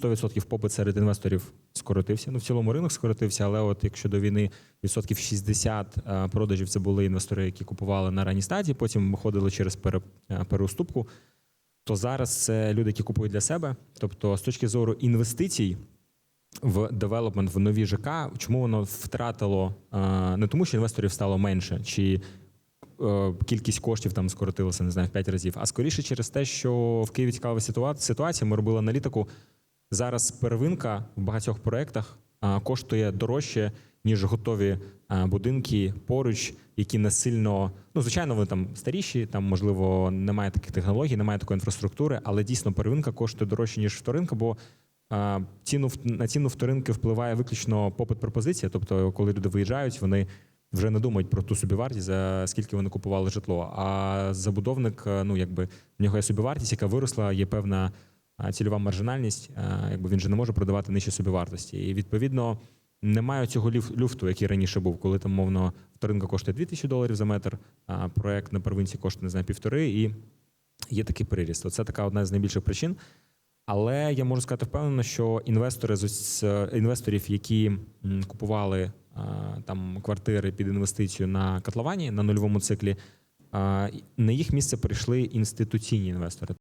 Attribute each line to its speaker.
Speaker 1: 100% попит серед інвесторів скоротився. Ну, в цілому ринок скоротився, але от якщо до війни відсотків 60 е, продажів це були інвестори, які купували на ранній стадії, потім виходили через е, переуступку, то зараз це люди, які купують для себе. Тобто, з точки зору інвестицій в девелопмент, в нові ЖК, чому воно втратило е, не тому, що інвесторів стало менше, чи кількість коштів там скоротилася, не знаю, в 5 разів, а скоріше через те, що в Києві цікава ситуація. Ми робили аналітику. Зараз первинка в багатьох проєктах коштує дорожче, ніж готові будинки поруч, які не сильно, ну звичайно, вони там старіші, там можливо немає таких технологій, немає такої інфраструктури, але дійсно первинка коштує дорожче, ніж вторинка, бо ціну на ціну вторинки впливає виключно попит пропозиція. Тобто, коли люди виїжджають, вони вже не думають про ту собівартість, за скільки вони купували житло. А забудовник, ну якби в нього є собівартість, яка виросла, є певна цільова маржинальність, якби він же не може продавати нижче собівартості. І відповідно немає цього люфту, який раніше був, коли там, мовно, вторинка коштує 2000 доларів за метр, а проект на первинці коштує, не знаю, півтори, і є такий приріст. Це така одна з найбільших причин. Але я можу сказати впевнено, що інвестори з інвесторів, які купували там квартири під інвестицію на котловані на нульовому циклі, на їх місце прийшли інституційні інвестори.